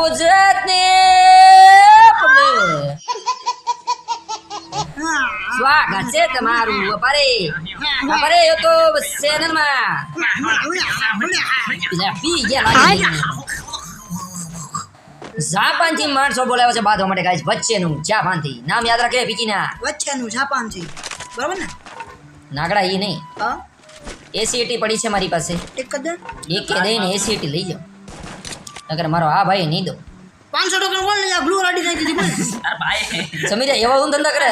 ગુજરાતની public. સ્વાગત છે તમારું. અપારે. અપારે યુટ્યુબ ચેનલમાં. બીજા પી ગયા લાગી. જાપાનથી માણસો બોલાવે છે બાંધવા માટે ગાઈસ વચ્ચેનું જાપાનથી. નામ યાદ રાખે પીકીના. વચ્ચેનું જાપાન બરાબર ને? નાગડા એ નહીં. એસીટી પડી છે મારી પાસે. એક જ એક કે દઈને એસીટી લઈ જાઓ. અગર મારો આ ભાઈ નહીં દો પાંચસો ટકા બોલ ને ગ્લુઅર અડી નાખી દીધી બોલ. ભાઈ. સમીરા એવા હું ધંધા કરે.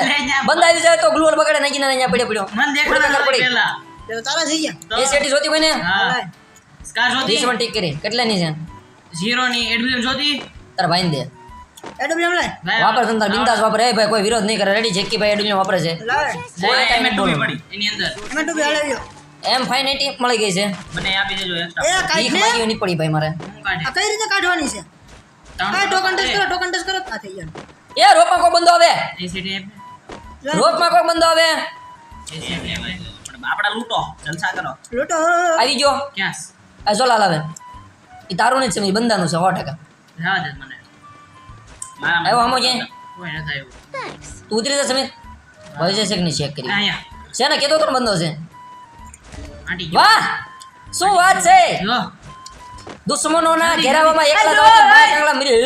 બંધ આવી જાય તો ગ્લુઅર બગાડે નાખીને અહીંયા પડ્યો પડ્યો. મન દેખાડો પડ્યો પડી. તારા થઈ ગયા. એ સેટી જોતી હોય ને? સ્કાર જોતી? વીસ વન ટીક કરી. કેટલાની છે? ઝીરો ની એડમિશન જોતી? તારા ભાઈને દે. લાય. ભાઈ, વાપર ધંધા બિંદાસ વાપરે. એ ભાઈ કોઈ વિરોધ નહીં કરે. રેડી જેકી ભાઈ એડું વાપરે છે. એની અંદર. એમાં તું એમ ફાઈન એટી મળી ગઈ છે. મને આપી દેજો એ કાઈ ને માંગી નહીં પડી ભાઈ મારે. આ કઈ રીતે કાઢવાની છે? આ ટોકન ટેસ્ટ કરો ટોકન ટેસ્ટ કરો. આ થઈ ગયા. એ રોપમાં કો બંધો આવે? રોપમાં કો બંધો આવે? આપડા લૂટો. જલસા કરો. લૂટો આવી ગયો? ક્યાં આ જોલાલ આવે. એ તારું નહીં છે એ બંધાનું છે સો ટકા. જવા દે મને. મારા આવ્યો આમાં છે? કોઈ નથી આવ્યું તું ઉતરી જા સમીર. ભાઈ જશે કે નહીં ચેક કરી છે ને કેતો તો બંદો બંધો છે. વાહ! શું વાત છે? દુશ્મનોના ઘેરાવામાં એકલા જવાથી મારા કાંગલા મરી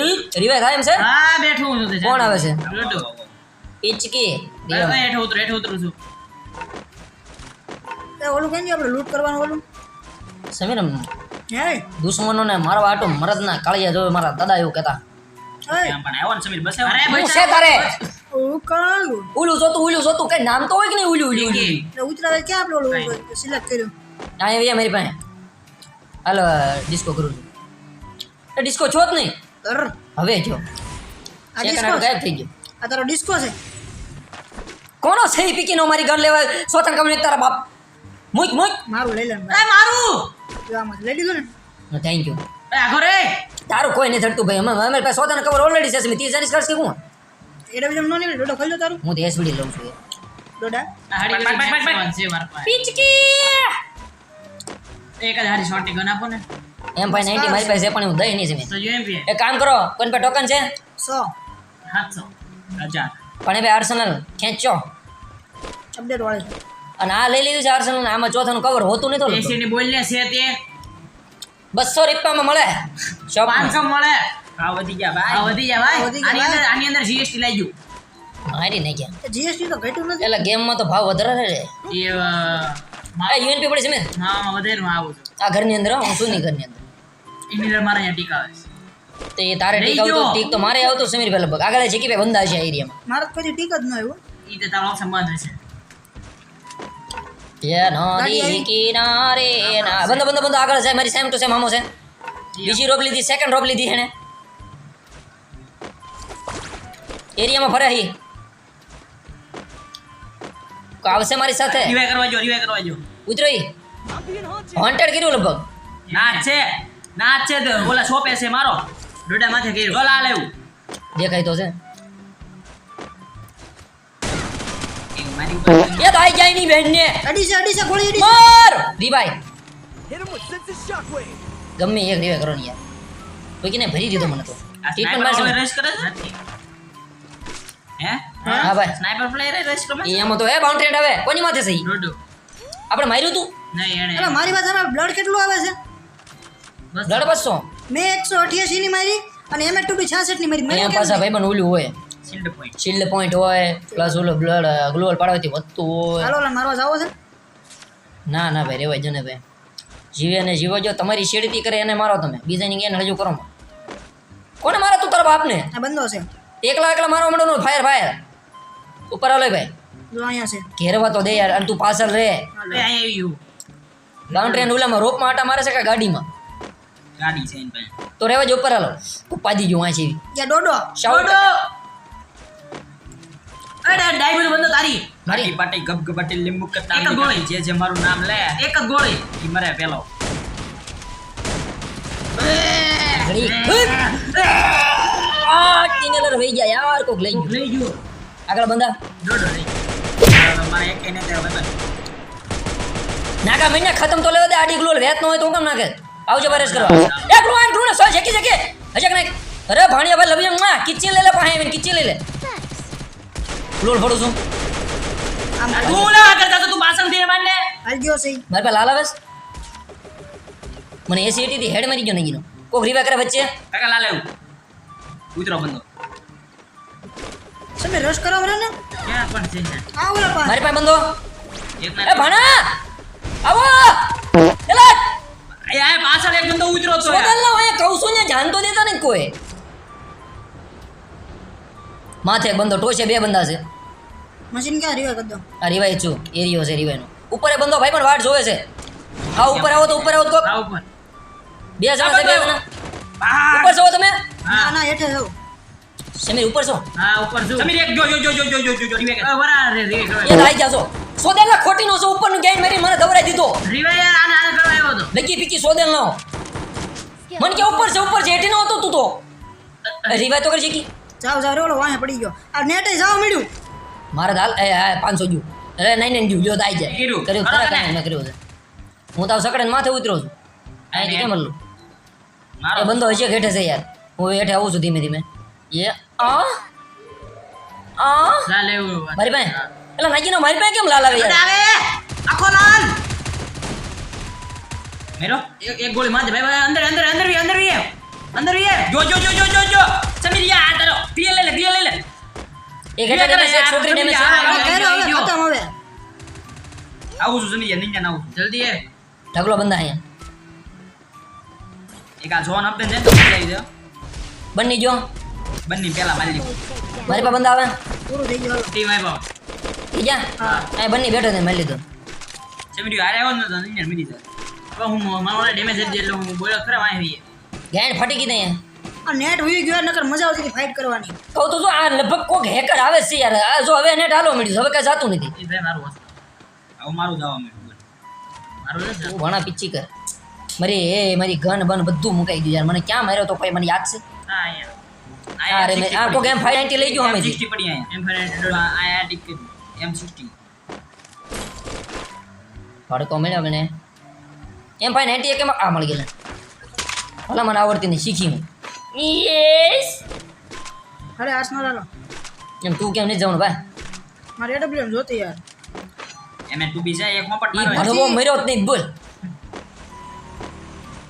રિવાય થાય એમ છે? હા બેઠો હું છું તે કોણ આવે છે? લૂંટો. પિચકી. બેઠો ભાઈ, હેઠે ઉતરું ઉતરું છું. તે ઓલું કેમ આપણે લૂટ કરવાનું ઓલું? સમીર હે દુશ્મનોને મારવા આટો મરદના કાળિયા જોવે મારા દાદા એવું કહેતા. પણ આવ્યો ને સમીર બસ અરે હું તારે? કાંગું ઉલું જોતું ઉલું જોતું કઈ નામ તો હોય કે નહીં ઉલું ઉલું ઉલું એટલે ઉતરાવે ક્યાં આપણે ઓલું સિલેક્ટ કર્યું અહીંયા મારી પાસે હાલો ડિસ્કો કરું છું એ ડિસ્કો છો જ નહીં અર હવે જો આ એક ડિસ્કો નાટો ગાયબ થઈ ગયો આ તારો ડિસ્કો છે કોનો છે ઈ પીકીનો મારી ઘર લેવા સોતન કમને તારા બાપ મુક મુક મારું લઈ લે એ મારું જો આમાં લઈ લીધું ને થેન્ક યુ એ આગો રે તારું કોઈ નહીં થડતું ભાઈ અમે અમારી પાસે સોતન કવર ઓલરેડી છે મેં ત્રીસ ચાલીસ કરશે કે હું એડબ્લ્યુએમ નો નહીં ડોડો ખોલ્યો તારું? હું તો એસવીડી લઉં છું ડોડા. પિચકી! એક જ હારી શોર્ટી ગન આપો ને. એમ ભાઈ નાઇન્ટી મારી પાસે પણ હું દઈ નહીં છે તો એક કામ કરો કોઈને પાસે ટોકન છે? સો. સાતસો. હજાર. પણ એ ભાઈ આર્સનલ ખેંચો. અપડેટ વાળે. અને આ લઈ લીધું છે આર્સનલ આમાં ચોથાનું કવર હોતું નહીં તો એસી ની બોલ ને છે તે. બસો રૂપિયામાં મળે. શોપ પાંચસો મળે. ભાવ વધી ગયા ભાઈ. ભાવ વધી ગયા ભાઈ. આની અંદર આની અંદર જીએસટી લઈ ગયું. મારી નહીં ક્યાં જીએસટી તો ઘટ્યું નથી. એટલે ગેમમાં તો ભાવ વધારે રહે એ આ મા- યુએનપી પડે છે મેં હા વધારે આવું છું. આ ઘરની અંદર હું શું નહીં ઘરની અંદર. એની અંદર મારે અહીંયા ટીકા આવે છે. તે તારે લઈ ટીક આવતું ગયો. ટીક તો મારે આવતો સમીર ભાઈ લગભગ આગળ છે કે ભાઈ બંધા છે એરિયામાં મારે કોઈ ટીક જ ન આવ્યું. ઈ તે તારો બંધ હશે. નદી કિનારે ના બંધો બંધો બંધો. આગળ છે મારી સેમ ટુ સેમ આમો છે. બીજી રોપ લીધી સેકન્ડ રોપ લીધી એને. એરિયામાં ફરે હી. આવશે મારી સાથે? રિવાય કરવા જો રિવાઈ કરવા જો. ઉતરો હોન્ટેડ કર્યું લગભગ? ના છે ના છે તો ઓલા શોપે છે મારો. ડોડા માથે કર્યો. ઓલા લેવું દેખાય તો છે. એ મારી તો આઈ જાય ની બેન ને અડી છે અડી છે ગોળી અડી. માર! રીબાઈ ગમે એક રિવાઈ કરો ને યાર. કોઈ કે ભરી દીધો મને તો. આ ટ્રીટમેન્ટ મારે રશ કરે છે? હે? હા ભાઈ. સ્નાઈપર પ્લેયર રશ કરે. એ તો એ બાઉન્ડ્રી આવે કોની માથે સહી ડોડો આપણે માર્યું તું? નહીં અરે એને મારી પાસે બ્લડ કેટલું આવે છે? બસ. લડ બસો. મેં એકસો અઠ્યાસી ની મારી અને એમ ટુ બી છાસઠની મારી. અહીંયા મેં પાછા ભાઈ બન ઓલું હોય. શિલ્ડ પોઈન્ટ શિલ્ડ પોઈન્ટ હોય પ્લસ ઓલો બ્લડ ગ્લોવલ પાડવાથી વધતું હોય. હાલો મારવા જાવો છે? ના ના ભાઈ રેવાય જને ને ભાઈ. જીવે ને જીવો જો તમારી શેડતી કરે એને મારો તમે. બીજાની ગેન હજુ કરો કોને મારો તું તારા બાપને? આ બંધો છે. એકલા એકલા મારવા માંડો ફાયર ફાયર ઉપર હાલો ભાઈ. જો અહીંયા છે. ઘેરવા તો દે યાર અને તું પાછળ રે. એ ટ્રેન આવી ઓલામાં રોપમાં આટા મારે છે કે ગાડીમાં? ગાડી છે એની તો રેવા જ ઉપર હાલો પપ્પા દીજો વાંચી યા ડોડો ડોડો અરે ડાયમંડ બંધો તારી. મારી. પાટી ગબ ગબાટી લીંબુ કટ્ટા એક ગોળી. જે જે મારું નામ લે એક ગોળી. ઈ મરે પેલો. ઘડી. આ કિનેલર વહી ગયા યાર કોક લઈ ગયું. લઈ ગયો. આગળ બંધા. ડોડો લઈ મારે એક એને તે હવે નાકા મહિના ખતમ તો લેવા દે આડી ગ્લોલ વેત ન હોય તો હું કેમ નાખે? આવજો બરેસ કરવા. એ ગ્લો આન ગ્લો ને સો જેકી જેકી હજક નાખ અરે ભાણિયા ભાઈ લવમાં કિચી લે કિચી ફોડું છું. તું તું બાસણ. મારે લાલ મને એસી થી હેડ મારી ગયો નહીં કોક રીવા કરે વચ્ચે. કાકા લાલ ઉતરો બંધો તમે રશ કરો બરે ને? ક્યાં પણ છે ને? આવો રે પા મારી પાસે બંધો એક એ ના ભાણા! આવો! એલા એ પાછળ એક બંદો ઉતરો તો. સોદલ ના એ કહું છું ને જાન તો દેતા ને કોઈ. માથે એક બંધો ટોચે બે બંધા છે. મશીન ક્યાં રીવા કરી આ રિવાય છું એરિયો છે રિવાયનો ઉપર એ બંધો ભાઈ પણ વાટ જોવે છે. હા ઉપર આવો તો ઉપર આવો તો કોક. બે જણા છે બે જણા. ઉપર જાઓ તમે. ના ના હેઠે સમીર ઉપર છો? હા ઉપર છું. સમીર એક જો જો જો જો જો જો જો વરા રે રે એ લાઈ જાજો. સોદેલ ના ખોટી નો છો ઉપરનું ગેન મારી મને દવરાઈ દીધો. રીવા યાર આને આને કરવા આવ્યો તો લકી પીકી સોદેલ નો મને કે ઉપર છે ઉપર છે હેઠી નો હતો તું તો. રિવાય તો કરી શકી. જાવ જાવ રે વાહે પડી ગયો. આ નેટે જાવ મળ્યું મારે દાલ એ હા પાંચસો ગયું. અરે નહીં નાઈ ગયું લ્યો તો આઈ જાય. કર્યું. કર્યું કરો ખરા. કાંઈ મેં કર્યું છે. હું તો સકડે માથે ઉતરો છું. અહીંથી કેમ હલ્લું? મારો બંધો હશે કે હેઠે છે યાર. હું હેઠે આવું છું ધીમે ધીમે. એ આ આ એવું મારી પાસે? એટલે નાગીનો મારી પાસે કેમ લાલ આવે યાર? આવે. આખો લાલ મેરો એક એક ગોળી મારજે ભાઈ. ભાઈ અંદર અંદર અંદર વી અંદર વી અંદર વી જો જો જો જો જો જો. સમીર યા આ તારો. ક્લિયર લે લે. ક્લિયર લે લે એક હેઠે ડેમેજ એક છોકરી ડેમેજ હવે ખતમ હવે. આવું છું સમીર નિંજા આવું જલ્દી એ. ઢગલો બંધા અહીંયા એક આ જોન આપે ને લઈ દો બની જો. બંને પેલા મારી લીધું. મારી પાસે બંધા આવે. પૂરું થઈ ગયું ટીમ આવ્યો ઈ જા. અહીં બની બેઠો ને મારી લીધો. સેમડી આરે આવ્યો ને તો નિંજા મિલી જાય. હવે હું મારો ડેમેજ આપી દે એટલે હું બોલો ખરા આવી ગેન ફટી ગઈ ત્યાં. આ નેટ હોઈ ગયો નકર મજા આવતી હતી ફાઇટ કરવાની. કહું તો શું આ લગભગ કોક હેકર આવે છે યાર. આ જો હવે નેટ હાલો મળ્યું હવે કઈ જાતું નથી. એ ભાઈ મારું વસ્તુ. આવું મારું જવા મળ્યું મારું ભણા પિચ્ચી કર. મારી એ મારી ગન બન બધું મુકાઈ ગયું યાર. મને ક્યાં માર્યો તો કોઈ મને યાદ છે? અહીંયા. આ રે મેં- આ કોક એમ ફાઈવ લઈ ગયો અમે સિક્સટી પડી અહીંયા. એમ ફરે આ આ ટીક એમ સિક્સટી ભડકો મળ્યો મને. એમ ફાઈવ નાઇન્ટી એક આ મળી ગયેલા. ભલા મને આવડતી નહીં શીખી હું. યસ અરે આસનો લાલો એમ તું કેમ નહીં જવાનું ભાઈ? મારે એડબ્લ્યુ એમ જોતી યાર. એમ ટુ બી જાય એક મોપટ ઈ મારવા ભડવો મર્યો જ નહીં બોલ.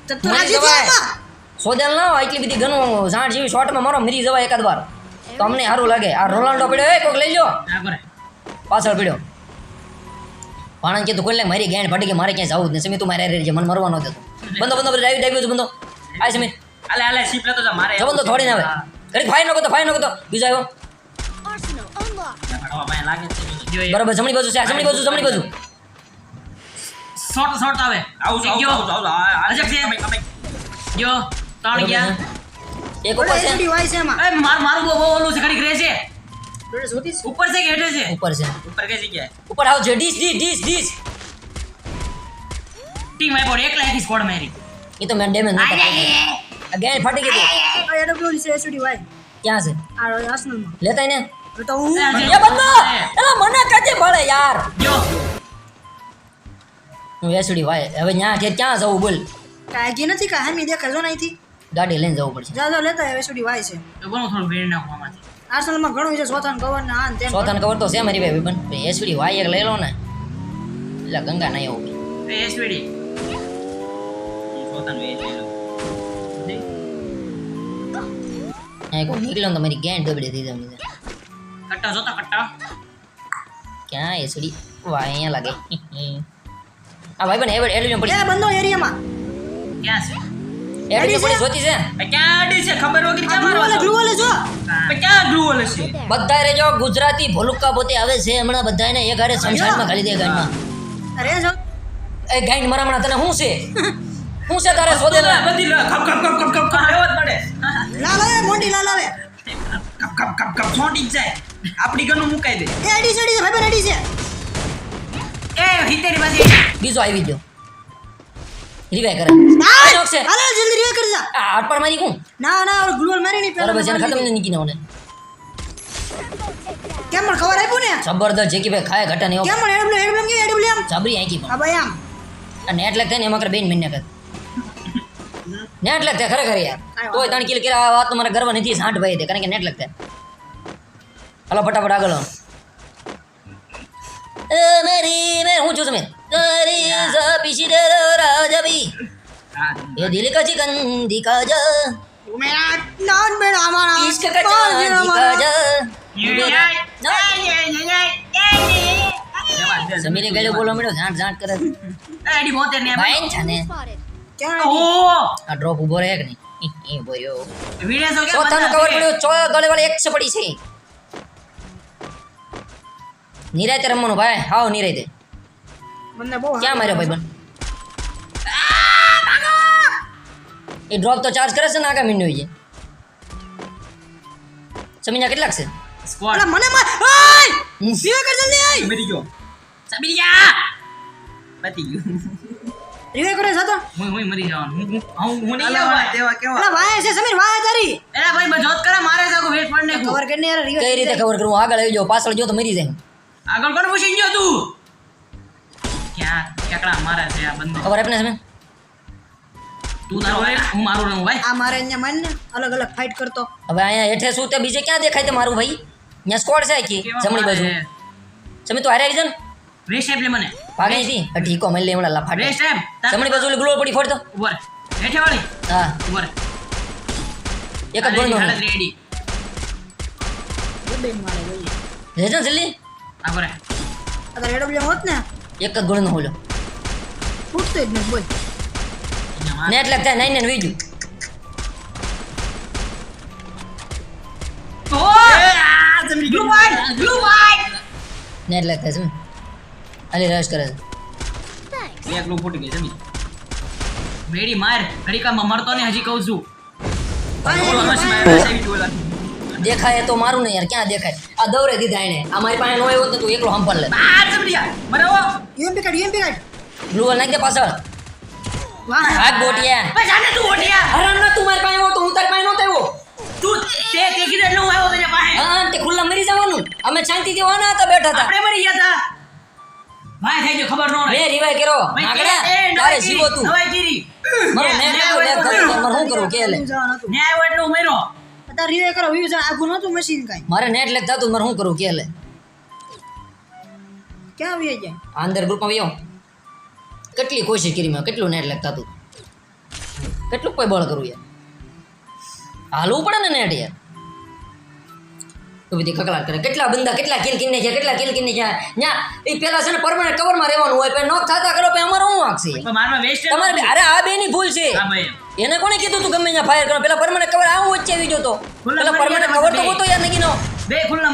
તો તું મરી રાજી થયા સોદેલ ના હોય એટલી બધી ઘણું ઝાડ જેવી શોર્ટમાં મારો મરી જવાય એકાદ વાર. તો અમને સારું લાગે. આ રોનાલ્ડો પડ્યો. એ કોઈક લઈ લો પાછળ પડ્યો. ભાણન કીધું કોઈ લે મારી ગેંડ ફટી કે મારે ક્યાંય જવું જ નહીં. સમી તું મારે રહી મને મરવાનો હતો બંધો બંધો ડાવી ડાવી બંધો. આ સમી હાલે હાલે સીપ લેતો જા મારે જો બંધો થોડી ના આવે. ઘડીક ફાઈ નકો તો ફાઈ નકો તો બીજો આવ્યો. બરાબર જમણી બાજુ છે જમણી બાજુ જમણી બાજુ. શોર્ટ શોર્ટ આવે. આવું છું ગયો. આવું આવું અજક છે. જો ત્રણ ગયા? એક ઉપર છે. ડિવાઇસ છે એમાં. એ માર મારું બહુ ઓલું છે ઘડી રહે છે. ઉપર છે કે હેઠે છે? ઉપર છે. ઉપર કઈ જગ્યાએ? ઉપર આવ છે dish dish dish dish. Team આવ્યો એક લાઈક સ્કોડ મારી. એ તો મેં ડેમેજ નતો અગેન ફાટી હતી. આ એડબ્લ્યુ છે એસડી વાય. ક્યાં છે? આ આર્સેનલમાં લેતા ને. તો હું? એ બંદો! એલા મને કાજે મળે યાર. જો. હું એસડી વાય. હવે ન્યા કે ક્યાં જવું બોલ. કાગી નથી કા હામી દેખાય નહીં અહીંથી. ગાડી લઈને જવું પડશે. જાજો લેતા લેતા એસડી વાય છે. તો બોલો થોડું વેણ નાખવા આમાંથી આર્સેનલમાં ઘણું છે સોથાન કવર ને આન તેમ ચોથાને ખબર તો છે મારી ભાઈ પણ એસડી વાય એક લઈ લો ને. એટલે ગંગા નહીં આવું. એ એસવીડી સોથાન એ લઈ લો. અહીંયા કોઈ નીકળ્યો ને તો મારી ગેંડ દબડી થઈ જવાની કટ્ટા જોતા કટ્ટા? ક્યાં એસડી વાય અહીંયા લાગે. આ ભાઈ પણ એવડ એલ્યુમિનિયમ પડી એ બંધો એરિયામાં. ક્યાં છે? એલ્યુમિનિયમ પડી જોતી છે? ક્યાં આડી છે? ખબર વગર ક્યાં મારવા ગ્લુ જો ક્યાં ગ્લુ છે? બધા રેજો ગુજરાતી ભોલુકા પોતે આવે છે હમણાં બધાને એક હારે સંસારમાં ખાલી દે ગાંડમાં. અરે જો. એ ગાંડ મારા હમણાં તને શું છે? શું છે તારે સોદેલા બધી cup cup cup cup cup cup જ પડે. લાલ મોટી લાલ કપ કપ કપ કપ છોટી જાય. આપણી ગનું મુકાઈ દે. એ અડી છે અડી છે ભાઈ ભાઈ છે. એ હિતેરી પાછી બીજો આવી ગયો. રિવાય કરે ના! શોખ છે હાલો જલ્દી રિવે કરી જા આ હાથ પર મારી કોણ ના ના ઓલો ગ્લુ મારી નહીં બરાબર છે ખતમ ને નીકળીને ઓને કેમ પણ ખબર આપ્યું ને? જબરદસ્ત જેકી ભાઈ ખાય ઘટા નહીં કેમ પણ એડબ્લ્યુ એડબ્લ્યુ કેમ એડબ્લ્યુ એમ જબરી આંકી પણ. ભાઈ આમ. આ નેટ લાગ થાય ને એમાં કરે બેન મહિને કર. નેટ લગતા ખરેખર યાર. તોય ત્રણ કિલ કર્યા આ વાત તો મારા ગર્વ નથી સાંઠ ભાઈ દે કારણ કે નેટ લગતા હાલો ફટાફટ આગળ મેરી મેં હું છું તમે તારી જા પીછી દે રાજાબી હા ये दिल का चिकन दिखा जा મેરા નાન બેડા અમારા इश्क का चांद दिखा जा સમીરે ગળે બોલો મળ્યો ઝાંટ ઝાંટ કરે એડી બોતેર ને ભાઈ છે ને Spotted. ક્યાં ઓ આ ડ્રોપ ઉભો રહે કે નહીં ઈ, ઈ ઉભો રહ્યો વિડિયો સો કે ચોથાનો કવર પડ્યો ચો ગળે વાળી એક પડી છે નિરાતે રમવાનું ભાઈ. હાવ નિરાતે. મને બહુ ક્યાં માર્યો ભાઈ બન એ ડ્રોપ તો ચાર્જ કરે છે ને આગા મિનિટ છે સમીના કેટલાક છે? સ્કોડ અલા, મને માર ઓય! હમ. કર જલ્દી આય મરી ગયો. સબિલિયા મતી ગયો. રીવે કરે સાતો. હું હું મરી જવાનું. હું હું- હું નહીં આવું તેવા કેવા. અલા વાય છે સમીર વાય તારી. એલા ભાઈ બજોત કરે મારે જાગો વેટ પડને કવર કરીને યાર કઈ રીતે કવર કરું? આગળ આવી જાઓ પાછળ જો તો મરી જાય. આગળ કોણ પૂછી ગયો તું? ક્યાં કેકડા મારે છે આ બંને. ખબર આપને સમય તું તારો હું મારું રહું ભાઈ. આ મારે અહીંયા માન ને અલગ અલગ ફાઇટ કરતો. હવે અહીંયા હેઠે શું તે બીજે ક્યાં દેખાય તે મારું ભાઈ? અહીંયા સ્કોડ છે કે જમણી બાજુ. સમી તો હારે આવી જન ને. રેસ લે મને. ભાગે નથી ઠીકો મળી લે હમણાં લફાટે રેસ એમ. જમણી બાજુ ગ્લો પડી ફોડતો ઉપર. હેઠે વાળી? હા. ઉપર. એક જ ગોળનો રેડી બે મારે જોઈએ. રેજો જલ્દી. આ કરે અગર એડબ્લ્યુ હોત ને એક જ ગોળનો હોલો. ફૂટતો જ નહીં બોલ. નેટ લગતા નાઈ ને વીજું. ઓ blue white blue white net લગતા છે અલી રશ કરે છે. Thanks. એક ફૂટી ગઈ જમી. મેડી માર ઘડીકામાં મરતો ને હજી કહું છું. દેખાય તો મારું નહીં યાર ક્યાં દેખાય? આ દવરે દીધા એને. આ મારી પાસે નો આવ્યો તો તું એકલો હંપલ લે. આ યુએમપી યુએમપી બ્લુ વાલ નાખ દે પાછળ. વાહ. ભાગ બોટિયા ભાઈ જાને તું ઓટિયા હરામ ના તું મારી પાસે આવ્યો તો હું તારી પાસે નહોતો આવ્યો તું તે તે કીધું એટલે હું આવ્યો તને પાસે. હા તે ખુલ્લા મરી જવાનું. અમે શાંતિથી ઓના હતા બેઠા હતા. આપણે મરી ગયા હતા. ભાઈ થઈ ગયો ખબર નો રે રિવાય કર્યો. આગળ તારે જીવો તું નવાઈ ગીરી મારું મેં મેં કરવું કે લે? જવાનું હતું. ને આવ્યો એટલે હું મર્યો. અત્યારે રીવે કરો વ્યૂ આગું નહોતું મશીન કાઈ. મારે નેટ લેક થતું મારે શું કરું કે લે? ક્યાં આવી જાય? આ અંદર ગ્રુપમાં વ્યવ કેટલી કોશિશ કરી મેં કેટલું નેટ લેક થતું કેટલું કોઈ બળ કરવું યાર? હાલવું પડે ને નેટ યાર. તો બધી કકલાટ કરે. કેટલા બંદા કેટલા કિલ કિન્ને છે કેટલા કિલ કિન્ને છે? ન્યા એ પેલા છે ને પરમાનન્ટ કવરમાં રહેવાનું હોય પણ નોક થાતા કરો પછી અમારે વાંકશે પણ તમારે અરે આ બેની ભૂલ છે. એને કોણે કીધું તું ગમે ત્યાં ફાયર કરો? પેલા પરમાનન્ટ કવર આવું વચ્ચે આવી જતો પેલા પરમાનન્ટ કવર તો હોતો યાર નગીનો બે. ખુલ્લા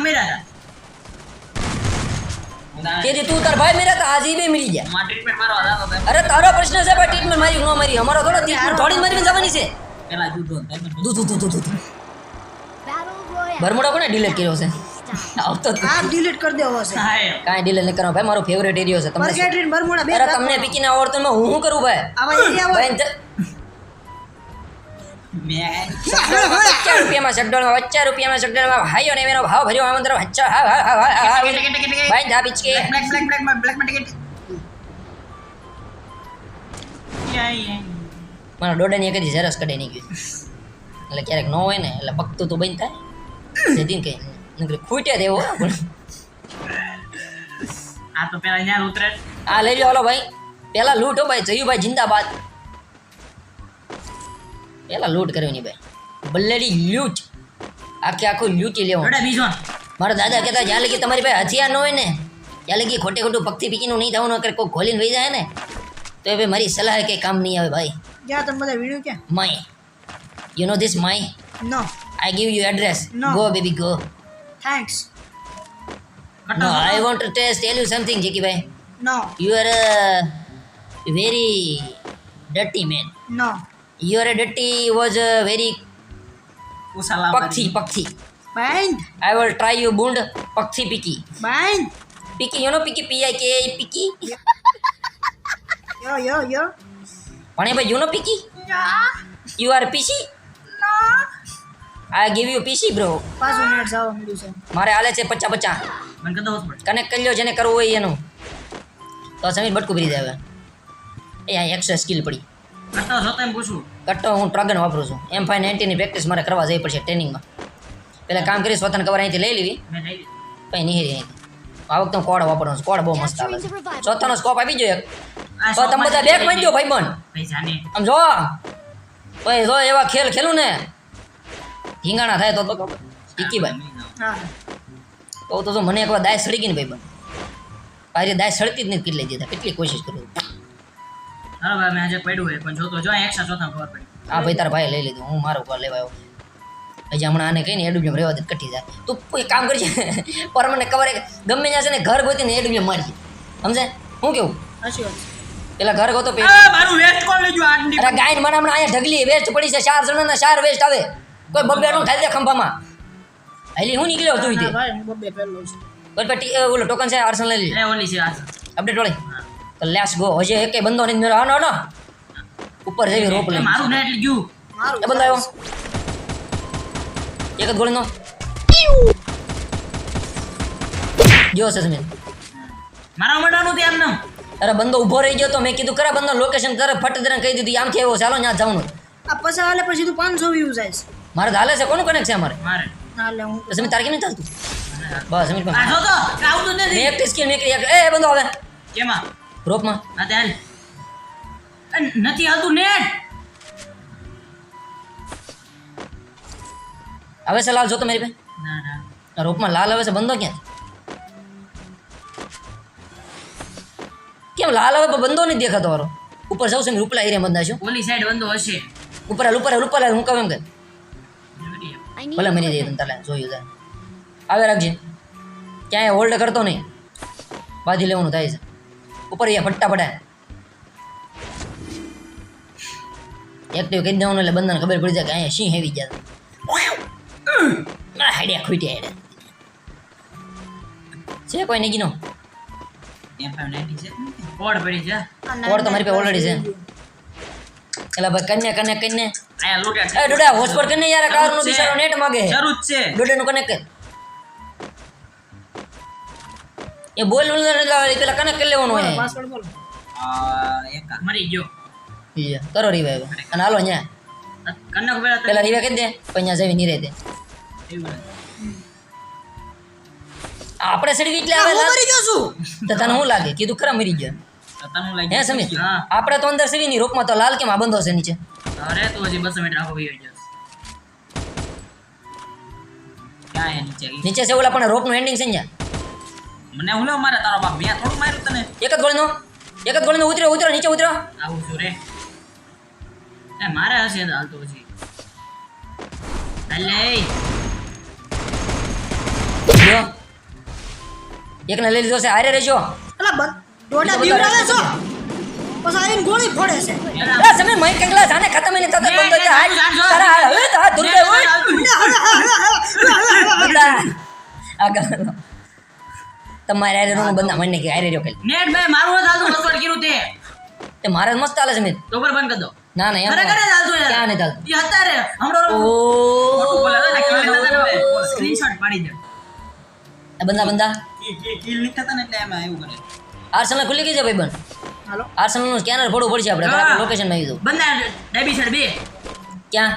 તેથી તું તાર ભાઈ મેરા આજે બે મરી ગયા. અરે તારો પ્રશ્ન છે ભાઈ ટ્રીટમેન્ટ મારી ન મારી. અમારો થોડો ટ્રીટમેન્ટ થોડી મારી જવાની છે. પેલા દૂધ દૂધ દૂધ. દુ બરમુડા કોને ડિલીટ કર્યો છે? આવતો આ ડિલીટ કરી દેવો છે. કાંઈ ડિલીટ નહીં કરવા ભાઈ મારો ફેવરેટ એરિયો છે. તમને? માર્કેટ બરમુડા બે અરે તમને પીકીને આવડતું ને હું શું કરું ભાઈ? આવા એરિયા હોય. ભાઈ રૂપિયામાં શકડોળમાં પચાસ રૂપિયામાં ને એનો ભાવ ભર્યો આમંત્ર હચ્ચા હા હા હા. ભાઈ જા પીચકે. બ્લેક બ્લેક બ્લેક બ્લેક બ્લેકમાં ટિકિટ. Yeah, yeah. મારા ડોડાની એક જ ઝેરસ કઢે નહીં ગયું એટલે ક્યારેક ન હોય ને એટલે પકતું તો બંધ થાય. સેદીન કે નકરી ખૂટ્યા દેવો આ તો પેલા અહીંયા ઉતરે આ લઈ લો હાલો ભાઈ. પેલા લૂંટ હો ભાઈ જયુભાઈ જિંદાબાદ. પેલા લૂંટ કર્યો ની ભાઈ. બલ્લેડી લૂંટ આખે આખું લૂંટી લેવું. બીજો. મારા દાદા કહેતા જ્યાં લગી તમારી પાસે હથિયાર ન હોય ને ત્યાં લગી ખોટે ખોટું પગથી પીકીનું નહીં થવાનું અગર કોઈ ખોલીને વહી જાય ને તો એ ભાઈ મારી સલાહ કંઈ કામ નહીં આવે ભાઈ. ક્યાં તમે બધા વીડિયો ક્યાં? My. You know this my? No I give you address. No. Go, baby, go. Thanks. But no, I want to test, tell you something, Jackie bhai. No. You are a very dirty man. No. You are a dirty was a very Usala pakthi, pakthi. Bind. I will try you bund pakthi piki. Mind. Piki, you know piki, P-I-K-A, piki? Yeah. yo, yo, yo. Pane, you know piki? Yeah. You are pishi? No. I give you PC bro પાછું net જાવ મળ્યું છે. મારે હાલે છે પચા પચા. મને કદો કનેક્ટ કરી લ્યો જેને કરવું હોય એનું. તો સમીર બટકું ભરી દે હવે. એ આ એક્સ્ટ્રા સ્કિલ પડી. કટ્ટો જોતો એમ પૂછું. કટ્ટો હું ટ્રગન વાપરું છું. એમ ફાઈ નાઇન્ટીની પ્રેક્ટિસ મારે કરવા જવી પડશે ટ્રેનિંગમાં પહેલાં કામ કરી સ્વતન કવર અહીંથી લઈ લેવી. મેં લઈ લીધું. પછી નિહેરી અહીંથી આ વખતે હું કોડ વાપરવાનો છું. કોડ બહુ મસ્ત આવે છે. સ્કોપ આપી જોઈએ આ તો તમે બધા બેક મારી દો. ભાઈ બન ભાઈ જાને આમ જો ભાઈ જો એવા ખેલ ખેલું ને ઢીંગાણા થાય તો તો ટીકી ભાઈ. હા. તો જો મને એકવાર દાય સડી ગઈ ને ભાઈ ભાઈ પાછી દાય સડતી જ નથી કેટલી દીધા કેટલી કોશિશ કરું? હા ભાઈ મેં આજે પડ્યું હોય પણ જોતો જો એકસ્ટ્રા ચોથા ખબર પડી. આ ભાઈ તારા ભાઈ લઈ લીધું હું મારો ઘર લેવા આવ્યો. હજી હમણાં આને કહીને એડું રહેવા દે કટી જાય. તું કોઈ કામ કરજે. પર મને ખબર છે કે ગમે ત્યાં છે ને ઘર ગોતીને એડું મારી સમજે હું કેવું? પેલા ઘર ગોતો પેલા મારું વેસ્ટ કોણ લેજો અરે ગાયન મને હમણાં અહીંયા ઢગલી વેસ્ટ પડી છે ચાર જણાના ચાર વેસ્ટ આવે. કોઈ ખાલી દે ખંભામાં? હાલી હું નીકળ્યો તું ના તે ભાઈ હું બબ્બે પહેલો છું. પછી ઓલો ટોકન છે આર્સન લઈ લે ઓલી છે અપડેટ ઓલી તો લેટ્સ ગો હજી એકે બંદો નહીં મેરો આનો આનો ઉપર જઈ રોપ લે મારું ને એટલે ગયું. મારું એ બંદો આવ્યો. એક જ ગોળીનો. જો છે સમીર મારા મડાનું તે એમને અરે બંદો ઊભો રહી ગયો તો મેં કીધું કરા બંદો લોકેશન કરે. ફટ દરે કહી દીધું આમ કેવો ચાલો ત્યાં જવાનું. આ પછી આલે પછી તું પાંચસો વ્યૂઝ જાય છે. મારે તો હાલે છે કોનું કનેક્ટ છે અમારે? મારે. હાલે હું તો સમીર તારે કેમ નથી ચાલતું? બસ સમીર પણ જોતો કે આવતું જ નથી. એક સ્કીલ મેં કરી એક- એ બંધ આવે કેમાં? રોપમાં. આ તે હાલ. નથી આવતું નેટ. આવે છે લાલ જો તો મારી ભાઈ ના ના. રોપમાં લાલ આવે છે બંધો ક્યાં? કેમ લાલ આવે પણ બંધો નહીં દેખાતો વારો ઉપર જાઉં છે રૂપલા ઉપલા એરિયા બંધા છું ઓલી સાઈડ બંધો હશે. ઉપર ઉપર ઉપર હું કહું એમ કે. ભલે મરી જાય તને તાલે જોયું જાય. આવે રાખજે. ક્યાંય હોલ્ડ કરતો નહીં. બાજી લેવાનું થાય છે. ઉપર અહીંયા ફટ્ટા પડાય એક્ટિવ કરી દેવાનું એટલે બંધાને ખબર પડી જાય કે અહીંયા સિંહ આવી ગયા હેડ્યા ખૂટ્યા હેડે છે કોઈ નહીં કીનો એમ ફાઈવ નાઇન્ટી છે કોડ પડી છે. કોડ તો મારી પાસે ઓલરેડી છે. એટલે ભાઈ કન્યા આયા લૂંટ્યા એ ડોડા હોસ્પોટ કરીને યાર કારનો બિચારો નેટ માગે છે. ડોડા નું છે. ડોડાનું કનેક્ટ એ બોલ બોલ એટલે પેલા કનેક્ટ કરી લેવાનું હોય. પાસવર્ડ બોલ. આ એક મરી ગયો. ઈ કરો રીવાઈવ અને હાલો ન્યા કન્નક પેલા પેલા રીવા કરી દે પછી અહીંયા જવી નહીં રહેતે આપણે સડી એટલે આવે હું મરી ગયો છું. તો તને શું લાગે? કીધું ખરા મરી ગયા. હે સમીર? આપણે તો અંદર સીવી ની રોપમાં તો લાલ કેમ આ બંધો છે નીચે? અરે તું હજી બસો મીટર આખો ગયો જશે ક્યાં નીચે નીચે છે ઓલા પણ રોપનું એન્ડિંગ છે ને મને હું લો મારે તારો બાપ મેં થોડું માર્યું તને. એક જ ગોળીનો? એક જ ગોળીનો ઉતરો ઉતરો નીચે ઉતરે આવું છું રે. એ મારે હશે હાલતો હજી અલે એકને લઈ લીધો છે આરે રહેજો. અલા બન દોડા બીવડાવે છો? પછી આવીને ગોળી ફોડે છે. એ તમે મય કંગલા જાને ખતમ નહીં તતે બંધ છે હાલ તારા હવે તો હાથ ધૂળ દે આગળ તમારે આરે રોનો બંધા મને કે આરે રહ્યો નેટ ભાઈ મારું નથી હાલતું પાસવર્ડ કર્યું તે. તે મારે મસ્ત ચાલે છે મિત તો બંધ કરી દો. ના ના એમ કરે જ યાર. ક્યાં ને ચાલતું ઈ હતા રે. હમણાં ઓ. બોલે કિલ ને સ્ક્રીનશોટ પાડી દે. બંદા બંદા બંદા કિલ નહીં થતા ને એટલે એમાં એવું કરે આર્સનલ ખુલી ગઈ છે ભાઈ બન હાલો. આર્સેનલનું સ્કેનર ફોડવું પડશે આપણે આપણે લોકેશનમાં આવી દઉં બંદા ડાબી સાઈડ બે. ક્યાં?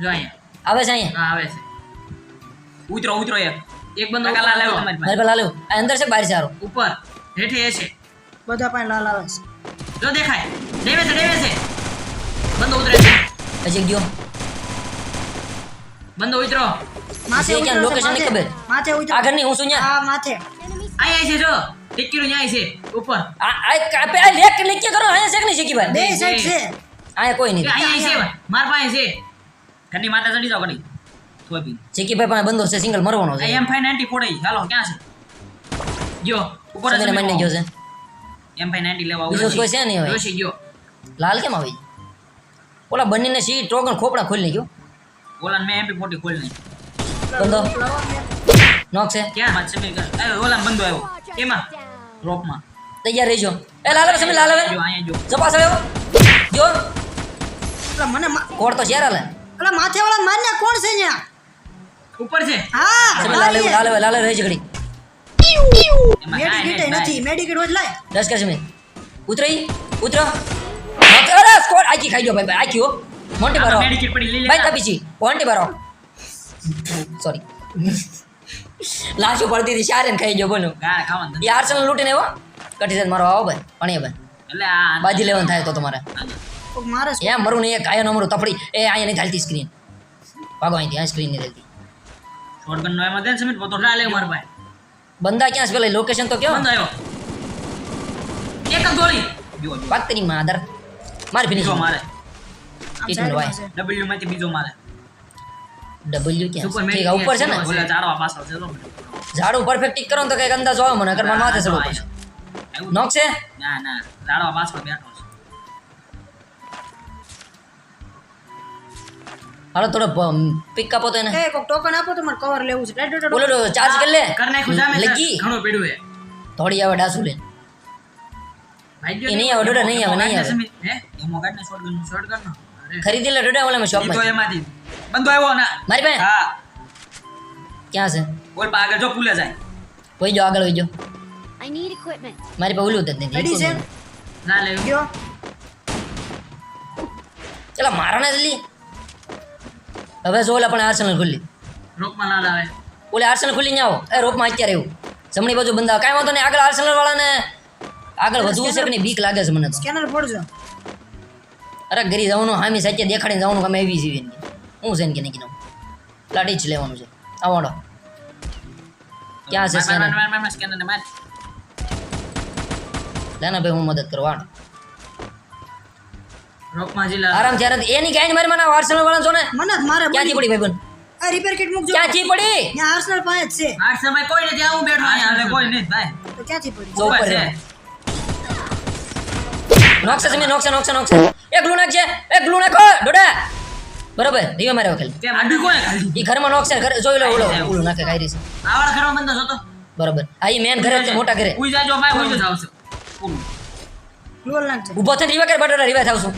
જો અહીંયા. આવે છે અહીંયા? હા આવે છે. ઉતરો ઉતરો એક. એક બંદો કાલા લાવ્યો મારી પાસે. લાલ્યો આ અંદર છે બહાર સારો. ઉપર. હેઠે એ છે. બધા પાસે લાલ આવે છે. જો દેખાય. દેવે છે દેવે છે. બંદો ઉતરે છે. પછી ગયો. બંદો ઉતરો. માથે ક્યાં? ઉતર્યો નહીં ખબર. માથે ઉતરો. આગળ નહીં હું શું આ હા માથે. આયા છે જો. ટિક્કીનું ન્યાય છે ઉપર. આ આ કાપે આ લેક લેક કરો અહીંયા છે કે નહીં શેકી ભાઈ બે સાઈડ છે. આયા કોઈ નહીં. અહીંયા છે માર પાસે છે. ઘરની માતા ચડી જાવ ઘણી થોપી શેકી ભાઈ પાસે બંધો છે સિંગલ મરવાનો છે. એમ ફાઈ નાઇન્ટી ફોડે ચાલો ક્યાં છે? જો ઉપર જ મને ગયો છે. એમ ફાઈ નાઇન્ટી લેવા બીજો કોઈ છે નહીં હોય. જોશી ગયો. લાલ કેમ આવી? ઓલા બંનેને સી ટોકન ખોપડા ખોલી ગયો ઓલા મેં એમપી ફોર્ટી ખોલી નહીં બંધો નોક છે. ક્યાં? વાત છે મેં કર- એ ઓલા બંધો આવ્યો. કેમાં Down. રોપમાં તૈયાર રહેજો. એ લાલ આવે સમીર લાલ આવે. જો અહીંયા જો. જપાસ આવ્યો જો. એટલે મને કોડ તો શેર હાલે એટલે માથે વાળા માન્યા કોણ છે ન્યા? ઉપર છે. હા સમી લાલ આવ્યો લાલ આવ્યો લાલ આવ્યો રહી ઘડી. મેડિકેટ નથી મેડિકેટ હોય લાય. દસ કર સમી ઉતરી ઉતરો. અરે સ્કોર આખી ખાઈ ગયો ભાઈ ભાઈ આખી હો. મોન્ટી બારો મેડિકેટ પડી લઈ ભાઈ તપીજી મોટી બારો સોરી લાશો પડતી હતી શારે ખાઈ ગયો બોલો. ગાળ ખાવાનું એ આર્સેનલ લૂટીને આવ્યો? કટી જાય મારો આવો ભાઈ પણ એ ભાઈ. એટલે બાજી લેવાનું થાય તો તમારે. મારે એમ મરું ને એક આયો નમરું તફડી તપડી એ અહીંયા નહીં ચાલતી સ્ક્રીન ભાગો અહીંથી આ સ્ક્રીન નહીં ચાલતી. શોટગન નો એમાં દે સમિત પોતો ના લે માર ભાઈ. બંદા ક્યાં છે પેલા? લોકેશન તો કેવો બંદા આવ્યો. એક ગોળી. વાત કરી માદર માર ફિનિશ મારે. ભાઈ? ડબલ્યુ માંથી બીજો મારે. ડબલ્યુ ક્યાં? ઠીક ઉપર છે ને? ઓલા ચાડવા પાછળ છે તો ઝાડુ પરફેક્ટ ટિક કરો તો કંઈક અંદાજ આવે મને અગર માથે ચડો નોક છે? ના ના ઝાડવા પાછળ બેઠો છે. હાલો થોડો પિક આપો તો એને. એક ટોકન આપો તો મને કવર લેવું છે. બોલો ચાર્જ કરી લે. કર નાખું જામે લગી. ઘણો પડ્યું હે થોડી આવે ડાસુ લે. ભાઈ નહીં આવે, ડોડા નહીં આવે, નહીં આવે. હે? એમો કાઢ શોટગન શોટગન ખરીદી લે ડોડા ઓલા ઈ તો એમાંથી. બંધો આવ્યો ના મારી પાસે? હા. ક્યાં છે? બોલ પાગળ જો પુલે જાય. કોઈ જો આગળ વહી જો આઈ નીડ ઇક્વિપમેન્ટ મારી પાસે ઓલું નથી રેડી છે? ના લે ગયો ચલા મારા ને જલ્દી હવે જો ઓલા પણ આર્સેનલ ખુલ્લી. રોકમાં ના લાવે. ઓલે આર્સેનલ ખુલ્લી ના આવો. એ રોપમાં અત્યારે એવું. જમણી બાજુ બંધા કાંઈ વાંધો નહીં આગળ આર્સેનલ વાળાને આગળ વધવું છે કે નહીં? બીક લાગે છે મને સ્કેનર ફોડજો. અરે ઘરી જવાનું હામી સાચે દેખાડીને જવાનું ગમે એવી સીવી હું છે ને કે નહીં કીધું લાડી જ લેવાનું છે. આવડો. ક્યાં છે સ્કેનર. લેના ભાઈ હું મદદ કરવા આરામ ત્યારે એની ગાયને મારી મને આર્સેનલ વાળા છો ને મને મારે ક્યાંથી પડી? ભાઈ બન? આ રિપેર કિટ મૂકજો. ક્યાંથી પડી? ત્યાં આર્સેનલ પાસે જ છે. આ સમય કોઈ નથી આવું બેઠો અહીંયા. હવે કોઈ નથી ભાઈ. તો ક્યાંથી પડી? જો ઉપર છે. સમી નોકશે નોકશે નોકશે એક ગ્લુ નાખજે એક ગ્લુ નાખો ડોડા બરોબર રીવે માર્યો ખાલી કેમ આડું કોને ખાલી? ઈ ઘરમાં નોકશે ઘર જોઈ લો ઓલો ઓલું નાખે કાઈ રીસ આવાળ ઘરમાં બંધો છો તો? બરોબર. આ ઈ મેન ઘરે છે, મોટા ઘરે. ઉઈ જાજો માય ઉઈ જાવ છે. ગ્લોલ નાખજો. ઊભો થઈને રીવે કર બટોડા રીવે થાવ છું.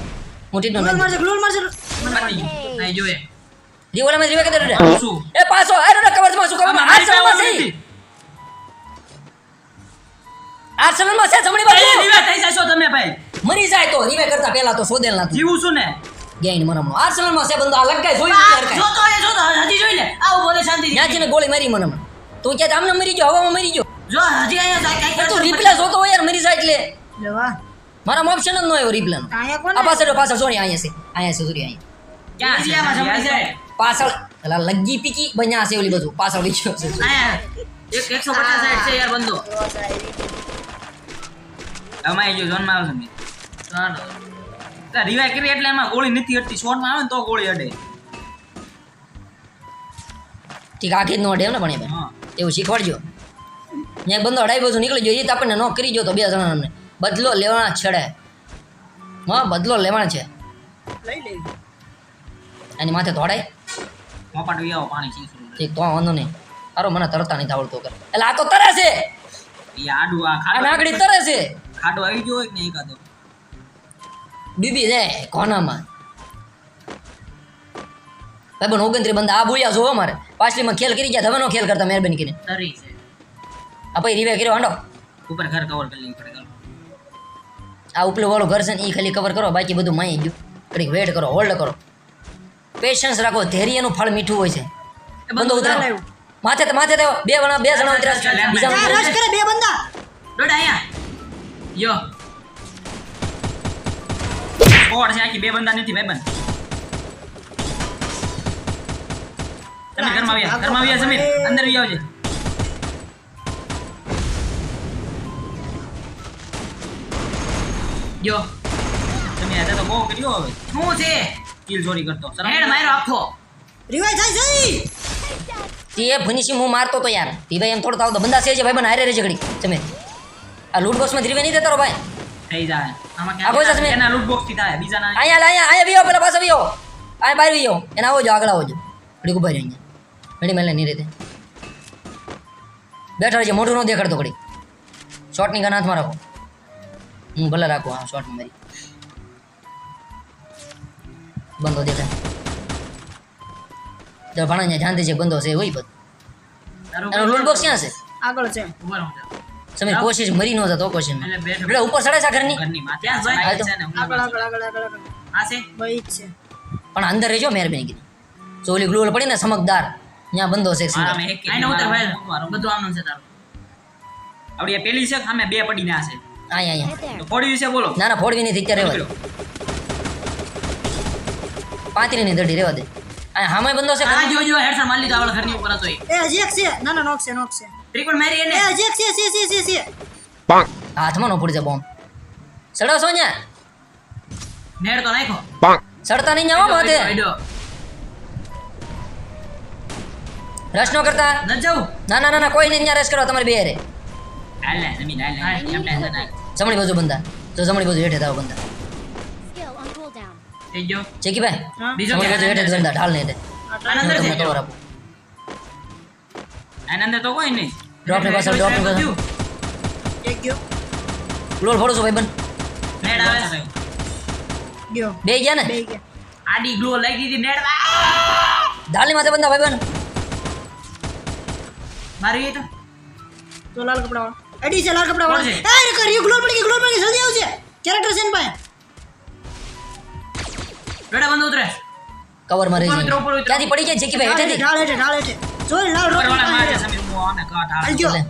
મોટી નો ગ્લોલ મારજે ગ્લોલ મારજે. ગયું. અહીં જોઈએ માં રીવે કર ડોડા શું? એ પાછો આ ડોડા કવરમાં શું કવરમાં આમાં આર્સેનલમાં છે. આ આર્સેનલમાં છે જમણી બાજુ. રીવા થઈ જશો તમે ભાઈ. મરી જાય તો રીવે કરતા પહેલા તો સોદેલ ના જીવું છું ને. ગેઈન મરમનો આર્સેનલમાં છે બંદો આ લગાય જોઈ લે જો તો એ જો હજી જોઈ લે. આવો બોલે શાંતિ ત્યાંથી ને ગોળી મારી મને તું કે આમને મરી ગયો હવામાં મરી ગયો. જો હજી અહીંયા કાઈ કઈ તું રિપ્લે જોતો હોય યાર મરી જાય એટલે. લેવા મારા ઓપ્શન જ ન આવ્યો રિપ્લે નો. આ પાછળ પાછળ સોરી અહીંયા છે. અહીંયા છે સોરી અહીંયા. ક્યાં છે? આમાં જમણી સાઈડ. પાછળ પેલા લગી પીકી બન્યા છે ઓલી બધું. પાછળ લીખ્યો છે. આયા એક 150 સાઈડ છે યાર બંદો અમાય જો ઝોનમાં. આવે ચાલો. રિવાઈ કરી એટલે એમાં ગોળી નથી અડતી શોર્ટમાં આવે ને તો ગોળી અડે ઠીક આખી નો અડે ને પણ એ હા. એવું શીખવાડજો. ત્યાં બંદો અડાઈ બધું નીકળી ગયો. એ તો આપણને નો કરી ગયો તો બે જણા અમને. બદલો લેવાના છેડે. હા બદલો લેવાનો છે. લઈ લેવી એની માથે દોડાય મોપાટ વી આવો પાણી ચીસું ઠીક તો વાંધો નહીં. સારો મને તરતા નહીં આવડતો કર. એટલે આ તો તરે છે. એ આડું આ ખાડો નાગડી તરે છે. ખાડો આવી ગયો હોય કે નહીં એકાદો? ડૂબી જાય કોનામાં? ભાઈ પણ ઓગણત્રીસ બંદા આ બોલ્યા જોવો મારે. પાછલીમાં ખેલ કરી ગયા તમે નો ખેલ કરતા મહેરબાની કરીને. તરી છે. આ પછી રીવે કર્યો હાંડો. ઉપર ઘર કવર કરી લેવું પડે આ ઉપલું વાળું ઘર છે ને એ ખાલી કવર કરો બાકી બધું માઈ ગયું. ઘડીક વેટ કરો હોલ્ડ કરો. પેશન્સ રાખો ધૈર્યનું ફળ મીઠું હોય છે. બંદો બંધો ઉતરાવો. માથે માથે બે જણા બે જણા ઉતર્યા છે. બીજા રશ કરે બે બંદા દોડ અહીંયા યો. કોડ છે આખી બે બંદા નથી ભાઈ બંધ તમે ઘરમાં આવ્યા ઘરમાં આવ્યા સમીર અંદર આવી આવજે. યો તમે આજે તો બહુ કર્યો હવે શું છે? કિલ ચોરી કરતો. હેડ માર્યો આખો. રિવાઈ થાય જઈ તે ફિનિશિંગ હું મારતો તો યાર. તે ભાઈ એમ થોડો તાવ તો બંદા છે ભાઈ બન હારે રહે ઘડી તમે આ લૂટ બોક્સમાં ધીરે નહીં દેતા રહો ભાઈ. થઈ જાય. આમાં આ એના લૂટ બોક્સથી થાય બીજાના અહીંયા અહીંયા અહીંયા વિયો પેલા પાછો વિયો અહીંયા બહાર વિયો એના આવો જો આગળ આવો જો ઘડીક ઊભા રહ્યો અહીંયા ઘડી મેલે નહીં રીતે બેઠા રહેજો મોઢું ન દેખાડતો ઘડી શોર્ટની ગન હાથમાં રાખો હું ભલે રાખો હા ની મારી બંધો દેખાય જો ભણા જાણતી છે બંધો છે હોય બધું એનો લૂટ બોક્સ ક્યાં છે આગળ છે ઊભા રહો જા. સમીર કોશિશ મરી ન તો કોશિશ એટલે ઉપર ચડે છે ઘરની? ઘરની માં. ત્યાં ભાઈ, ભાઈ છે ને આગળ આગળ આગળ આગળ આ છે? ભાઈ છે. પણ અંદર રહેજો મહેરબાની કરી જો ઓલી પડી ને સમકદાર ત્યાં બંધો છે એક સિંગલ. એક આને ઉતર ભાઈ. મારો બધું આમનું છે તારું. આપડી પેલી છે સામે બે પડીને આ છે? Right અહીંયા તો ફોડવી છે બોલો. ના ના ફોડવી નથી અત્યારે રહેવા દે. પાંત્રીની દડી રહેવા દે. આ હામે બંધો છે આ જો જો હેડસર મારી લીધો આવડે ઘરની ઉપર હતો એ. એ હજી એક છે. ના ના નોક છે નોક છે. ત્રિકોણ મારી એ એને હજી એક છે છે છે છે છે હાથમાં નો પડી જાય બોમ્બ સડો સોન્યા. અહીંયા નેડ તો નાખો સડતા નહીં જાઓ માથે રસ નો કરતા? ન જાઉં. ના ના ના ના કોઈ નહીં રસ કરો તમારે બે રે હાલ લે જમીન હાલ લે જમણી બાજુ બંધા. તો જમણી બાજુ હેઠે થાવ ગયો. ચેકી ભાઈ બીજો હેઠે ઢાલ ને હેઠે. આના અંદર હું છે. તમને કવર આપું. એના અંદર તો કોઈ નહીં. ડ્રોપની પાછળ ડ્રોપની પાછળ એક ગયો લોલ ફોડો છો ભાઈ બન નેડ આવે ગયો બે ગયા ને? બે ગયા. આડી ગ્લો લાગી દીધી નેડ ડાલી માથે બંદા ભાઈ બન મારી તો? તો લાલ કપડા વાળો એડી છે લાલ કપડા વાળો એ છે? રે કર્યું ગ્લોર પડી ગઈ ગ્લોર પડી ગઈ જલ્દી આવજે. કેરેક્ટર સેન ને ભાઈ ડોડા બંધ ઉતરે. કવરમાં રહી જાય ક્યાંથી પડી ગયા જેકી ભાઈ? હેઠેથી ઢાળ હેઠે ઢાળ હેઠે જોઈ લાલ રોડ મારે હું આને કાટ ગયો લે.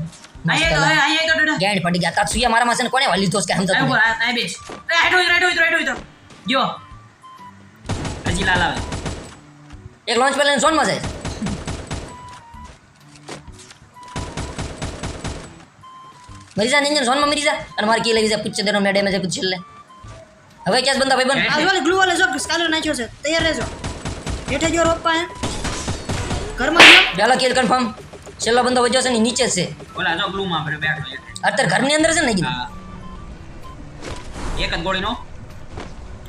અહીંયા તો અહીંયા તો ડોડા ગેંડ પડી ગયા. તાર સુયા મારામાં છે ને કોને વાલી દોસ કે હમ તો ઉપર નહીં. આ આ બેસ એ હેડો હેડો હેડો હેડો જો. હજી લાલ આવે. એક લોન્ચ પેલા સોનમાં જાય. મરી જા નિંજન સોનમાં મરી જા. અને મારે કી લઈ જાય પૂછે દેનો મે ડેમેજ પૂછે લે. હવે કેસ બંદા ભાઈ બન આ વાલે ગ્લુ વાલે જો સ્કાલર નાખ્યો છે. તૈયાર રહેજો. હેઠે જો રોપ પાસે ઘરમાં જો. ડાલો કિલ કન્ફર્મ છેલ્લો બંદો વજો છે ને નીચે છે. ઓલા જો ગ્લુ આપણે બેઠો છે. અત્યારે ઘરની અંદર છે ને કીધું એક જ ગોળીનો.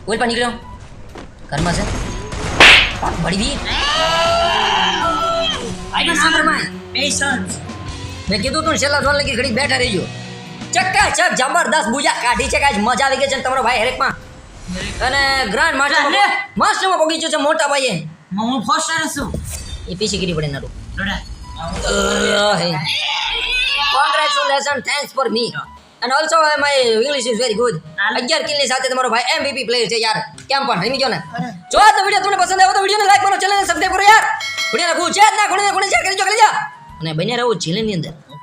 ઓલ પણ નીકળ્યો. ઘરમાં છે. પાક ભડી દી આઈ સાંભળમાં પેશન્સ મેં કીધું તું છેલ્લા જોન લગી ઘડી બેઠા રહીજો. ચક્કા ચક જબરદસ્ત બુજા કાઢી છે કાઈ મજા આવી ગઈ છે તમારો ભાઈ હરેકમાં. અને ગ્રાન્ડ માસ્ટર. માસ્ટરમાં પગી છે મોટા ભાઈએ. હું ફોસ્ટર છું. એ પીસી ગીરી પડે નારું ડોડા congratulation thanks for me and also my English is very good અગિયાર કિલની સાથે તમારો ભાઈ એમવીપી પ્લેયર છે યાર. કેમ પણ રમી ગયો ને? જો આ તો વીડિયો તમને પસંદ આવ્યો તો વિડીયોને લાઈક કરો ચેનલને સબસ્ક્રાઇબ કરો યાર. વિડીયોને ખૂબ છે ના ખૂણે ખૂણે શેર કરજો કરી જા અને બન્યા રહો ચેનલની અંદર.